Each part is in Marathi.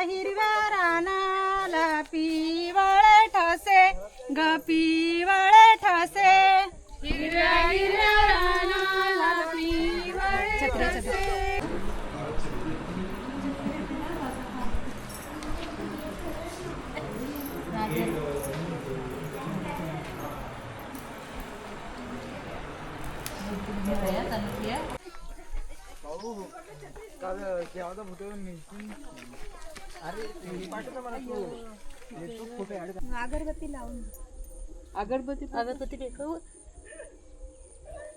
हिरव्या रानाला पिवळे ठसे ग पिवळे ठसे हिरव्या हिरव्या रानाला पिवळे ठसे अगरबत्ती अगरबत्ती पेटवा.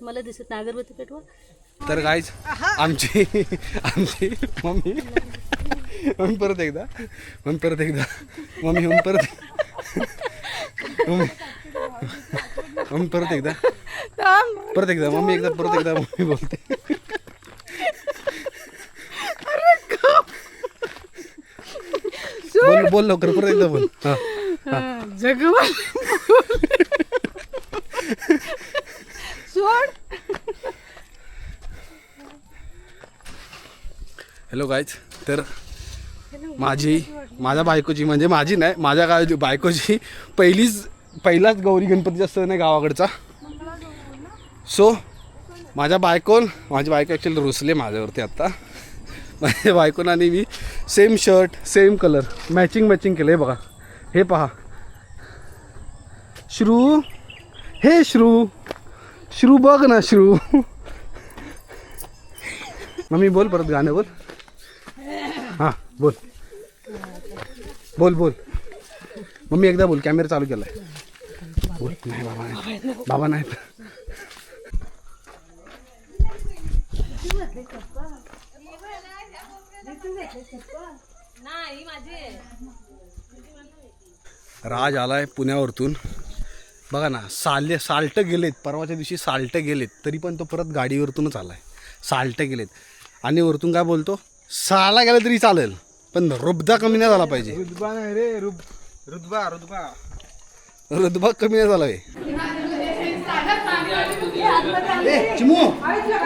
मला दिसत नाही अगरबत्ती पेटवा. तर गाईज आमची आमची मम्मी मम्मी परत एकदा. मम्मी परत एकदा. मम्मी मम्मी परत मम्मी मम्मी परत एकदा. परत एकदा. मम्मी एकदा परत एकदा मम्मी बोलते. बोल लवकर परत एकदा बोल. हा. जगवान सोड. हॅलो गाईज तर माझी माझ्या बायकोची म्हणजे माझी नाही माझ्या गाव बायकोची पहिलीच पहिलाच गौरी गणपतीचा सण आहे गावाकडचा. सो माझ्या बायकोन माझी बायको ॲक्च्युली रुसले माझ्यावरती आत्ता माझ्या बायकोनं आणि मी same shirt same colour matching matching केलं हे बघा. हे पहा. श्रू. हे श्रू. श्रू बघ ना श्रू. मम्मी बोल परत गाणं बोल. हां बोल. बोल बोल. मम्मी एकदा बोल कॅमेरा चालू केलाय. बोल नाही बाबा नाही. बाबा नाही राज आलाय पुण्यावरतून. बघा ना साले साल्ट गेलेत. परवाच्या दिवशी साल्ट गेलेत. तरी पण तो परत गाडीवरतूनच आलाय. साल्ट गेलेत. आणि वरतून काय बोलतो? सहाला गेलं तरी चालेल. पण रुबदा कमी नाही झाला पाहिजे. रुदबा नाही रे रुब रुदबा रुदबा रुतबा कमी नाही झाला चिमू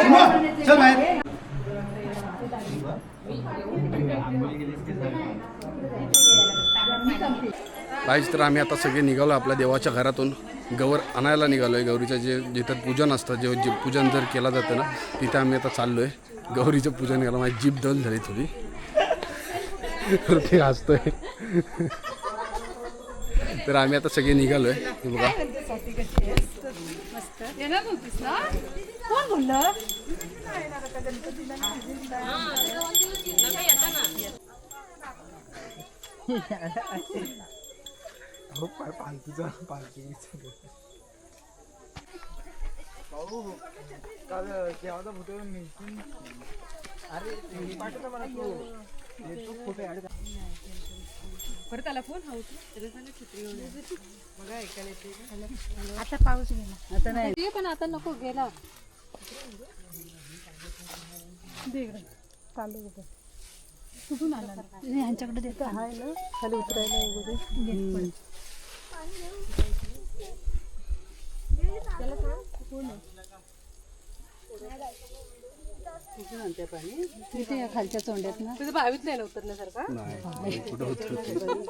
चिमू चल बाहेर. काहीच तर आम्ही आता सगळे निघालो आपल्या देवाच्या घरातून. गवर आणायला निघालो आहे गौरीचं जे जिथं पूजन असतं जे जे पूजन जर केलं जातं ना तिथे आम्ही आता चाललो आहे गौरीचं पूजन केलं माझी जीभ दल झाली थोडी. तर ते हसतोय. तर आम्ही आता सगळे निघालो आहे हे बघा. येणार नव्हतीस ना? कोण बोललं? हो पाय पालखीचा पालखी भाऊ काल केव्हा फोटो मिळतील अरे पाठवतो मला तू. फोटो ऍड परत आला फोन हा आता पाऊस गेला. आता नाही. पण आता नको गेला कुठून आला? ह्यांच्याकडे देतो. आहे ना खाली उतरायला वगैरे. कुठून पाणी इथे या खालच्या चोंड्यात ना. तुझं बावीत नाही ना उतरण्यासारखा नाही कुठं होतं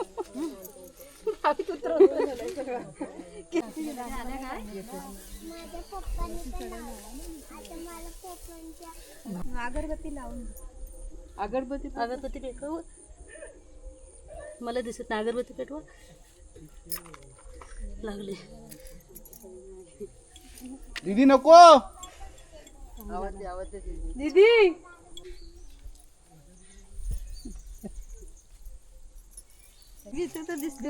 अगरबत्ती लावून अगरबत्ती अगरबत्ती पेटवा? मला दिसत नाही अगरबत्ती पेटवा? लागले. दीदी नको! दीदी! इथे तर दिसते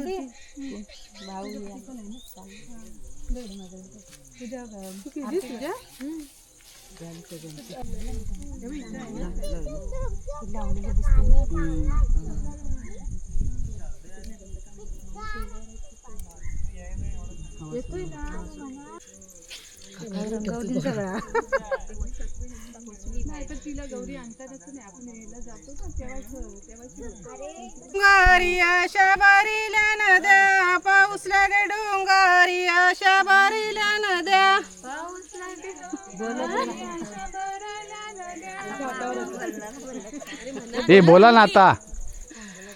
तुझ्या डोंगारी अशा बारील्या नद्या पाऊस लागे डोंगारी अशा बारील्या नद्या. ए बोला ना आता.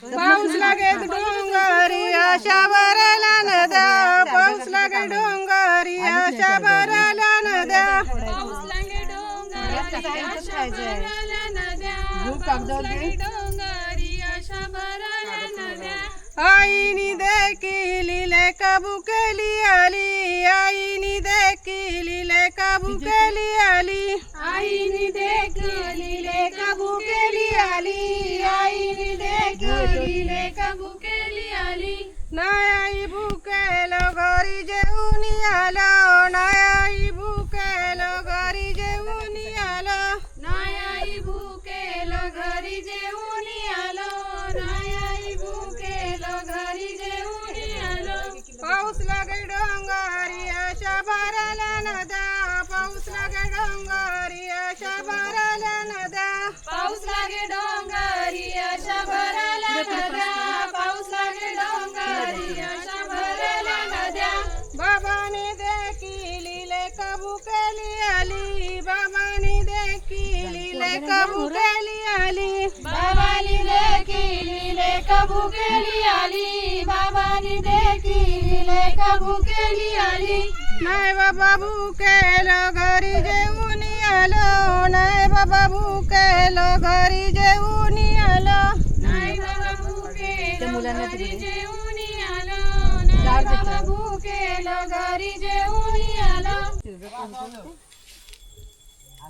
पाऊस लागेल डोंगरी अशा भरल्या नद्या पाऊस लागे डोंगरी अशा भरल्या नद्या. आईनी देखील काबू केली आली. आईनी देखील काबू केली आली. आईने देखील काबू केली आली. आईनी देखील काबू केली आली. नाही आई भुकेल घरी जेवून आलो. नाही आई केली आली बाबाने देखील काबू केली आली. बाबानी देखील कबू केली आली बाबानी देखील कबू केली आली. नाही बाबा भुकेल घरी जेवून आलो नाही बाबा भुकेल घरी जेवून आलो. नाही बाबा भूकेल घरी जेवून आलो नाही बाबा भूकेल घरी जेवून आलो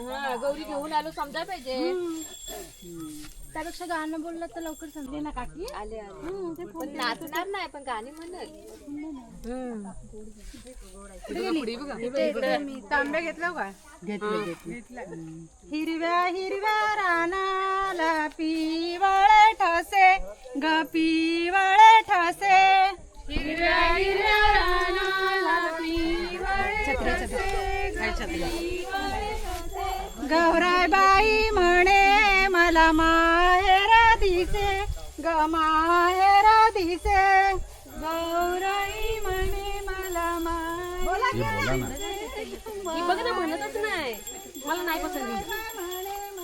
हा गौरी घेऊन आलो समजा पाहिजे. त्यापेक्षा गाणं बोललं तर लवकर समजे ना काकी. आले आले. पण नाचणार नाही पण गाणी म्हणत तांबे घेतलं का हिरव्या हिरव्या रानाला पिवळे ठसे. ग पिवळे ठसे. हिरव्या हिरव्या रानाला गौराबाई म्हणे मला माहेरा दिसे ग माहेरा दिसे. गौराई म्हणे मला माहेरा बघ ना म्हणतच नाही. मला नाही पसंत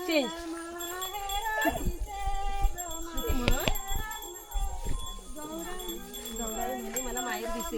चेंज मला माहेर दिसे.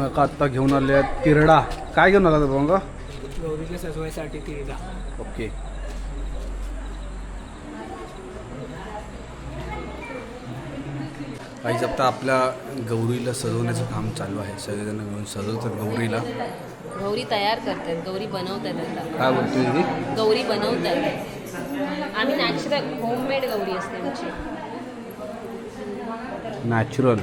काका आत्ता घेऊन आले आहेत? तिरडा. काय घेऊन आला बबन का गौरीला सजवायसाठी तिरडा. ओके. काहीच आता आपल्या गौरीला सजवण्याचं काम चालू आहे. सगळेजण मिळून सजवतात गौरीला. गौरी तयार करतात. गौरी बनवतात आता. काय बोलतोय दीदी? गौरी बनवतात. आम्ही नॅचरल होममेड गौरी असते आमची. नॅचरल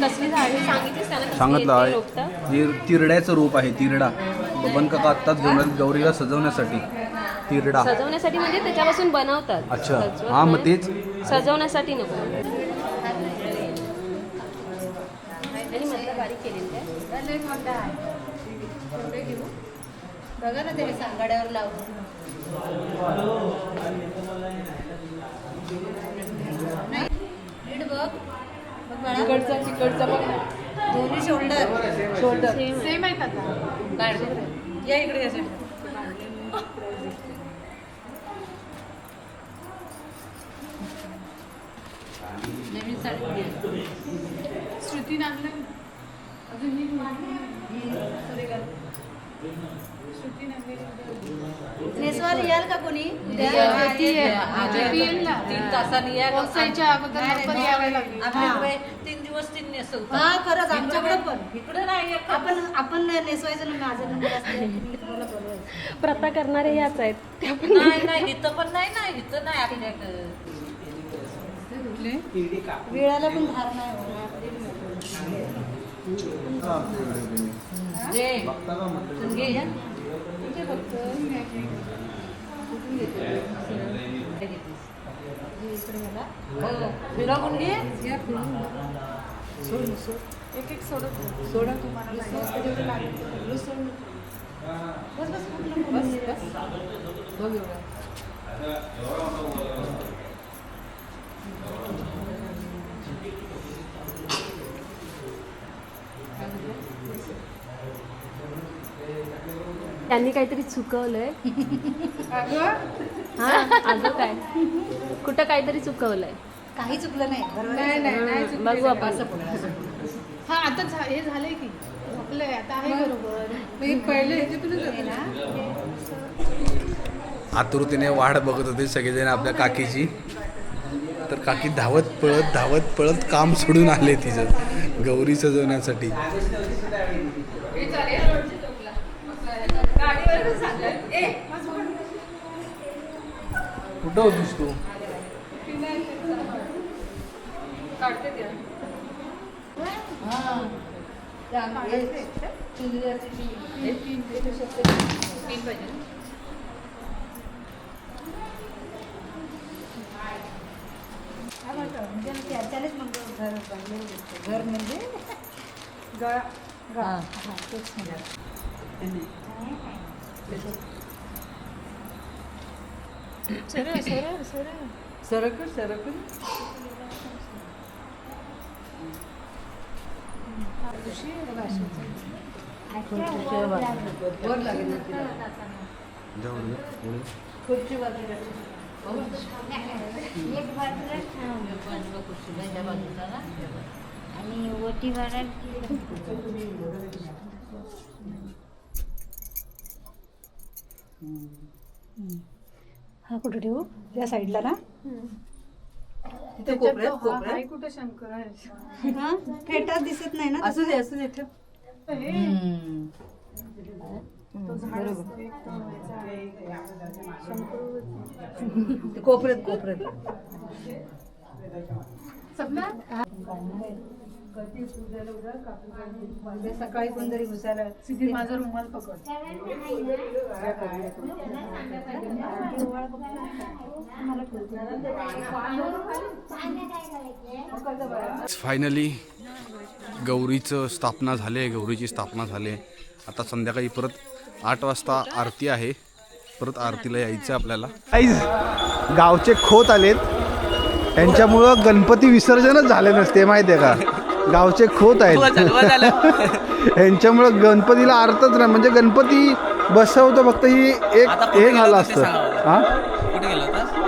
कसली झाडे सांगितलीस त्याला कसली सांगितलं आहे? तिर- तिरड्याचं रूप आहे तिरडा. बबन काका आत्ताच घेऊन गौरीला सजवण्यासाठी. तिरडा. सजवण्यासाठी म्हणजे त्याच्यापासून बनवतात. अच्छा. सजवत हा, मग नाही. तेच. सजवण्यासाठी नको. आणि मधलं बारीक केलेलं काय बघा ना ते सांगाड्यावर लावून. नीट बघ. बघ बाळा. दोन्ही शोल्डर सेम आहे या इकडे या side. नवीन साडी श्रुती नांगले अजून नेसवायला याल का कोणी. हा. तीन तासांनी या पोचायच्या अगोदर लवकर यावं लागेल. आम्ही तीन दिवस तीन नेसवतो हा खरंच आमच्याकडे पण. इकडे नाही आपण आपण नेसवायचं ना माझं नंबर असते मी तुम्हाला बोलवायचं. प्रथा करणारे ह्याच आहेत. त्या पण नाही नाही इथं पण नाही ना इथं नाही आपल्याकडं वेळाला पण धार नाही एक एक सोडत सोडा तुम्हाला बस बस बस. बघ एवढं त्यांनी काहीतरी चुकवलंय. हा? अगं काय? कुठं काहीतरी चुकवलंय. काही चुकलं नाही. बरोबर नाही नाही नाही चुकली. बघू आपण. हा आता झा- हे झालंय की. झोपलंय आता आहे बरोबर. मी पहिले ह्याच्यातूनच होते ना? आतुरतेने वाट बघत होते सगळेजण आपल्या काकीची. तर काकी धावत पळत धावत पळत काम सोडून आले तिचं. गौरी सजवण्यासाठी. कुठं होतीस तू? म्हणजे त्याच्यानेच मग घर. घर म्हणजे? गळा. हा, हा, तेच म्हणजे. सरळ सरळ सरळ सरकून सरकून वर लागेल ना तिला. खुर्ची बाजूला आणि ओटी भरायला हा कुठे ठेवू? त्या साईडला ना? कोपऱ्यात हा- कोपऱ्यात. कुठं शंकर? आहे हा? फेटा दिसत नाही ना असू दे असू दे ठेव. हे. तो झाड असतो एक तो ह्याचा आहे. शंकर ते कोपऱ्यात कोपऱ्यात. सपना? म्हणजे सकाळी कोणतरी घुसायला सिद्धी माझा रुमाल पकड. फायनली गौरीचं स्थापना झाले गौरीची स्थापना झाले. आता संध्याकाळी परत आठ वाजता आरती आहे. परत आरतीला यायचं आपल्याला. गावचे खोत आलेत. त्यांच्यामुळं गणपती विसर्जनच झाले नसते माहिती आहे का? गावचे खोत आहेत. यांच्यामुळं गणपतीला अर्थच नाही. म्हणजे गणपती बसवतो फक्त ही एक हे झालं असतं. हा?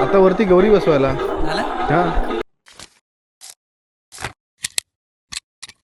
आता वरती गौरी बसवायला. हा.